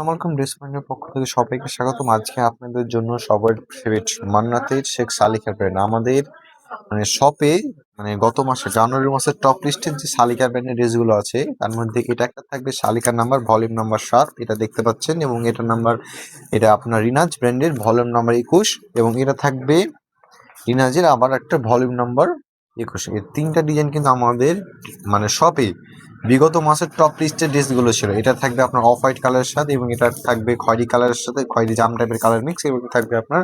আসসালামাইকুম ডিসমাইন্ডের পক্ষ থেকে সবাইকে স্বাগতম। আজকে আপনাদের জন্য সবার ফেভারিট মান্নাতের শেখ সালিকার ব্র্যান্ড আমাদের মানে শপে মানে গত মাসে, জানুয়ারি মাসের টপ লিস্টের যে সালিকার ব্র্যান্ডের ড্রেসগুলো আছে, তার মধ্যে এটা একটা থাকবে শালিকার নাম্বার ভলিউম নাম্বার সাত, এটা দেখতে পাচ্ছেন, এবং এটা নাম্বার এটা আপনার রিনাজ ব্র্যান্ডের ভলিউম নাম্বার একুশ, এবং এটা থাকবে রিনাজের আবার একটা ভলিউম নাম্বার একুশ। এর তিনটা ডিজাইন কিন্তু আমাদের মানে শপে বিগত মাসের টপ লিস্টের ড্রেসগুলো ছিল। এটা থাকবে আপনার অফ হোয়াইট কালারের সাথে এবং এটা থাকবে খয়েরি কালারের সাথে, খয়েরি জাম টাইপের কালার মিক্স এবং থাকবে আপনার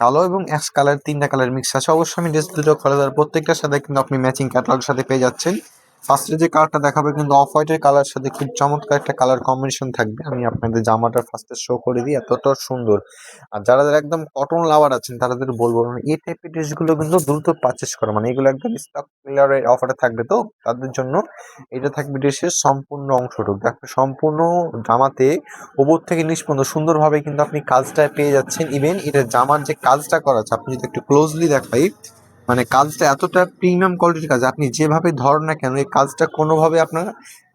কালো এবং অ্যাশ কালার তিনটা কালার মিক্স আছে। অবশ্যই আমি ড্রেস দুটো খোলা প্রত্যেকটার সাথে কিন্তু আপনি ম্যাচিং ক্যাটালগ সাথে পেয়ে যাচ্ছেন। ফার্স্টে যে কালারটা দেখাবে কিন্তু অফ হোয়াইটের কালার সাথে খুব চমৎকার একটা কালার কম্বিনেশন থাকবে। আমি আপনাদের জামাটা ফার্স্টে শো করে দিই এতটা সুন্দর। আর যারা যারা একদম কটন লাভার আছেন তাদের বলব এই টাইপের ড্রেসগুলো কিন্তু দ্রুত পারচেস করা। মানে এগুলো একদম স্টক ক্লিয়ারের অফারে থাকবে তো, তাদের জন্য এটা থাকবে ড্রেসের সম্পূর্ণ অংশটুকু দেখো, সম্পূর্ণ জামাতে ওপর থেকে নিচ পর্যন্ত সুন্দরভাবে কিন্তু আপনি কাজটা পেয়ে যাচ্ছেন। ইভেন এটা জামার যে কাজটা করা আছে, আপনি যদি একটু ক্লোজলি দেখাই মানে কাজটা এতটা প্রিমিয়াম কোয়ালিটির কাজ, আপনি যেভাবে ধরেন না কেন, এই কাজটা কোনোভাবে আপনার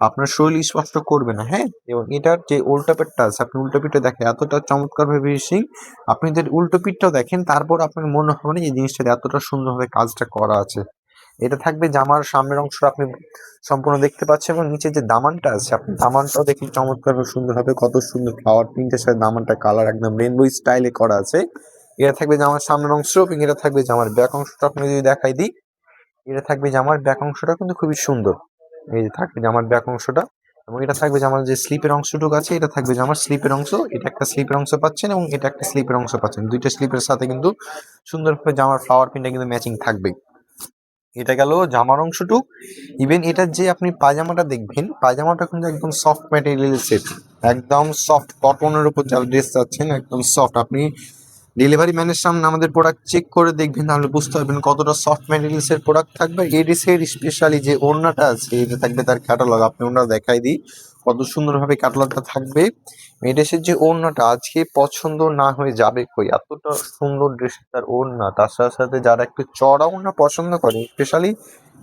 আপনার শরীর স্পষ্ট করবে না হ্যাঁ? এবং এটার যে উল্টো পেটটা আছে, আপনি উল্টো পিঠটা দেখেন, এতটা চমৎকার ভাবে ফিনিশিং আপনি যদি উল্টো পিঠটাও দেখেন, তারপর আপনার মনে হবে না এই জিনিসটা এতটা সুন্দরভাবে কাজটা করা আছে। এটা থাকবে জামার সামনের অংশ আপনি সম্পূর্ণ দেখতে পাচ্ছেন এবং নিচে যে দামানটা আছে, আপনি দামানটাও দেখুন চমৎকার সুন্দর কত সুন্দর ফ্লাওয়ার প্রিন্টের সাথে দামানটা কালার একদম রেনবো স্টাইলে করা আছে। এটা থাকবে জামার সামনের অংশ, এবং এটা থাকবে জামার ব্যাক অংশটা। আপনি যদি দেখাই দিই, এটা থাকবে জামার ব্যাক অংশটা কিন্তু খুবই সুন্দর। এই যে থাকবে জামার ব্যাক অংশটা, এবং এটা থাকবে জামার যে স্লিপের অংশটুকু আছে, এটা থাকবে জামার স্লিপের অংশ। এটা একটা স্লিপের অংশ পাচ্ছেন, এবং এটা একটা স্লিপের অংশ পাচ্ছেন। দুইটা স্লিপের সাথে কিন্তু সুন্দরভাবে জামার ফ্লাওয়ার প্রিন্টটা কিন্তু ম্যাচিং থাকবে। এটা গেল জামার অংশটুক। ইভেন এটার যে আপনি পায়জামাটা দেখবেন, পায়জামাটা কিন্তু একদম সফট ম্যাটেরিয়াল সেট একদম সফট কটনের উপর যারা ড্রেস চাচ্ছেন, একদম সফট আপনি ডেলিভারি ম্যানের সামনে আমাদের প্রোডাক্ট চেক করে দেখবেন, তাহলে বুঝতে পারবেন কতটা সফট ম্যাটেরিয়ালস এর প্রোডাক্ট থাকবে। এডিসের স্পেশালি যে ওড়নাটা আছে, এটা থাকবে তার ক্যাটালগ আপনি ওড়না দেখাই দিই, কত সুন্দরভাবে ক্যাটালগটা থাকবে। এডিসের যে ওড়নাটা, আজকে পছন্দ না হয়ে যাবে কই? এতটা সুন্দর ড্রেস তার ওড়না। তার সাথে সাথে যারা একটু চড়া ওড়না পছন্দ করে স্পেশালি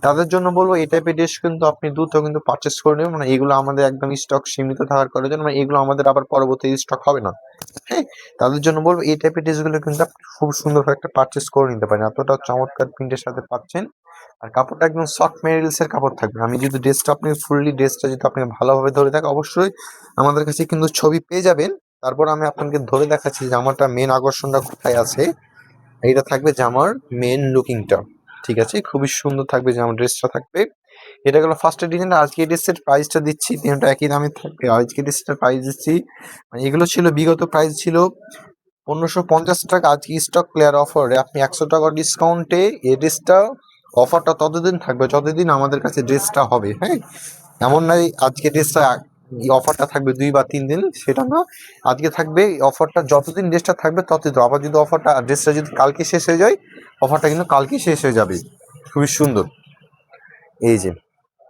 তাদের জন্য বলব, এই টাইপের ড্রেস কিন্তু আপনি দ্রুত কিন্তু পারচেস করে নেবেন। মানে এগুলো আমাদের একদম স্টক সীমিত থাকার কারণে মানে এগুলো আমাদের আবার পরবর্তী স্টক হবে না। তাদের জন্য বলব, এই টাইপের ড্রেসগুলো কিন্তু আপনি খুব সুন্দরভাবে একটা পারচেস করে নিতে পারেন। এতটা চমৎকার প্রিন্টের সাথে পাচ্ছেন। আর কাপড়টা একদম সফট মেটেরিয়ালস এর কাপড় থাকবে। আমি যদি ড্রেসটা আপনি ফুললি ড্রেসটা যদি আপনি ভালোভাবে ধরে থাকে, অবশ্যই আমাদের কাছে কিন্তু ছবি পেয়ে যাবেন। তারপর আমি আপনাকে ধরে দেখাচ্ছি জামাটা মেন আকর্ষণটা কোথায় আছে। এইটা থাকবে জামার মেন লুকিংটা ঠিক আছে? খুবই সুন্দর থাকবে জামার ড্রেসটা থাকবে। এটা গেলো ফার্স্টের ডিজাইন আজকে এই ড্রেসের প্রাইসটা দিচ্ছি, তিনটা একই দামে থাকবে। আজকে ড্রেসটার প্রাইস দিচ্ছি মানে এগুলো ছিল, বিগত প্রাইস ছিল পনেরোশো পঞ্চাশ টাকা। আজকে স্টক ক্লিয়ার অফারে আপনি একশো টাকা ডিসকাউন্টে এই ড্রেসটা অফারটা ততদিন থাকবে, যতদিন আমাদের কাছে ড্রেসটা হবে হ্যাঁ? এমন নাই আজকে ড্রেসটা অফারটা থাকবে দুই বা তিন দিন, সেটা না। আজকে থাকবে অফারটা যতদিন ড্রেসটা থাকবে, ততদিন। আবার যদি অফারটা ড্রেসটা যদি কালকে শেষ হয়ে যায় অফারটা কিন্তু কালকে শেষ হয়ে যাবে। খুবই সুন্দর। এই যে,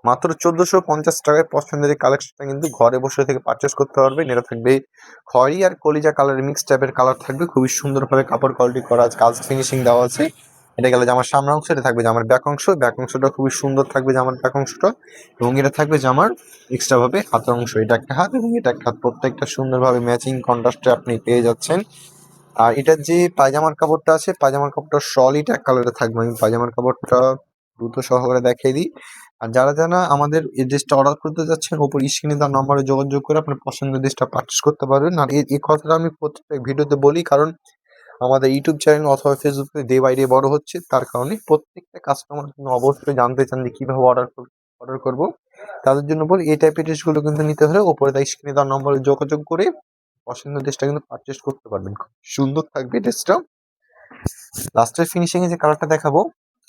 মাত্র চোদ্দোশো পঞ্চাশ টাকায় পছন্দের এই কালেকশনটা কিন্তু ঘরে বসে থেকে পারচেস করতে পারবেন এটা থাকবে খয়েরি আর কলিজা কালারের মিক্স টাইপের কালার থাকবে। খুবই সুন্দরভাবে কাপড় কোয়ালিটি করা আছে, কাজ ফিনিশিং দেওয়া আছে। এটা গেলে জামার সামনের অংশ, এটা থাকবে জামার ব্যাক অংশ। ব্যাক অংশটা খুবই সুন্দর থাকবে জামার ব্যাক অংশটা এবং এটা থাকবে জামার এক্সট্রা ভাবে হাতের অংশ। এটা একটা হাত এবং এটা একটা হাত। প্রত্যেকটা সুন্দরভাবে ম্যাচিং কন্ট্রাস্টে আপনি পেয়ে যাচ্ছেন। আর এটার যে পায়জামার কাপড়টা আছে, পায়জামার কাপড়টা সলিড এক কালারে থাকবে। আমি পায়জামার কাপড়টা দ্রুত সহকারে দেখিয়ে দিই। আর যারা যারা আমাদের এই ড্রেসটা অর্ডার করতে যাচ্ছেন ওপর স্ক্রিনে তার নম্বরে যোগাযোগ করে আপনার পছন্দের ড্রেসটা পারচেস করতে পারবেন। আর এই কথাটা আমি প্রত্যেক ভিডিওতে বলি, কারণ আমাদের ইউটিউব চ্যানেল অথবা ফেসবুকে ডে বাই ডে বড় হচ্ছে, তার কারণে প্রত্যেকটা কাস্টমার কিন্তু অবশ্যই জানতে চান যে কীভাবে অর্ডার অর্ডার করব। তাদের জন্য বলি, এই টাইপের ড্রেসগুলো কিন্তু নিতে হলে ওপরে তাই স্ক্রিনে তার নম্বরে যোগাযোগ করে পছন্দের ড্রেসটা কিন্তু পারচেস করতে পারবেন। খুব সুন্দর থাকবে ড্রেসটা লাস্টের ফিনিশিং এ যে কালারটা দেখাবো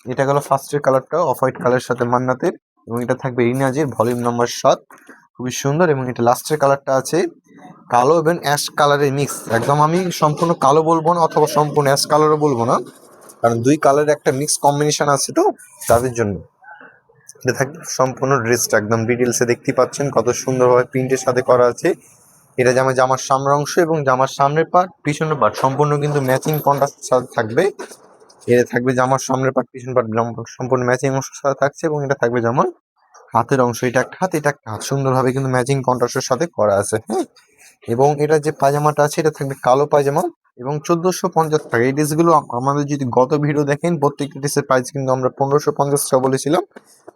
এটা গেল ফার্স্টের কালারটা অফ হোয়াইট কালারের সাথে মান্নাতের এবং এটা থাকবে রিনাজের ভলিউম নাম্বার সাত খুবই সুন্দর এবং এটা লাস্টের কালারটা আছে। কালো এবং অ্যাশ কালারের মিক্স একদম আমি সম্পূর্ণ কালো বলব না অথবা সম্পূর্ণ অ্যাশ কালারও বলব না। কারণ দুই কালারের একটা মিক্স কম্বিনেশন আছে তো তাদের জন্য। এটা থাকবে সম্পূর্ণ ড্রেসটা একদম ডিটেলসে দেখতে পাচ্ছেন কত সুন্দরভাবে প্রিন্টের সাথে করা আছে। এটা জামা জামার সামনের অংশ এবং জামার সামনের পার্ট পিছনের পার্ট সম্পূর্ণ কিন্তু ম্যাচিং কন্ট্রাস্টের সাথে থাকবে। এটা থাকবে জামার সামনের পার্ট পিছন পার্ট সম্পূর্ণ ম্যাচিং অংশের সাথে থাকছে এবং এটা থাকবে জামার হাতের অংশ। এটা একটা হাত, এটা একটা হাত। সুন্দরভাবে কিন্তু ম্যাচিং কন্ট্রাস্টের সাথে করা আছে হ্যাঁ? এবং এটা যে পায়জামাটা আছে, এটা থাকবে কালো পায়জামা এবং চোদ্দশো পঞ্চাশ টাকা। এই ড্রেসগুলো আম- আমাদের যদি গত ভিডিও দেখেন, প্রত্যেকটা ড্রেসের প্রাইস কিন্তু আমরা পনেরোশো পঞ্চাশ টাকা বলেছিলাম।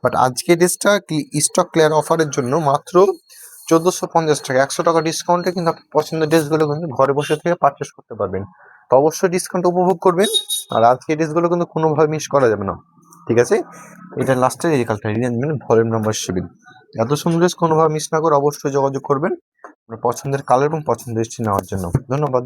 বাট আজকে ড্রেসটা স্টক ক্লিয়ার অফারের জন্য মাত্র চোদ্দশো পঞ্চাশ টাকা। একশো টাকা ডিসকাউন্টে কিন্তু আপনার পছন্দের ড্রেসগুলো কিন্তু ঘরে বসে থেকে পারচেস করতে পারবেন। তো অবশ্যই ডিসকাউন্ট উপভোগ করবেন। আর আজকে ড্রেসগুলো কিন্তু কোনোভাবে মিস করা যাবে না। ঠিক আছে? এটা লাস্টের এই কালটা রিয়াজমেন্ট ভলিউম নাম্বার সেভেন এত সুন্দর কোনোভাবে মিস না করে অবশ্যই যোগাযোগ করবেন। পছন্দের কালার এবং পছন্দের স্টিচ নেওয়ার জন্য। ধন্যবাদ।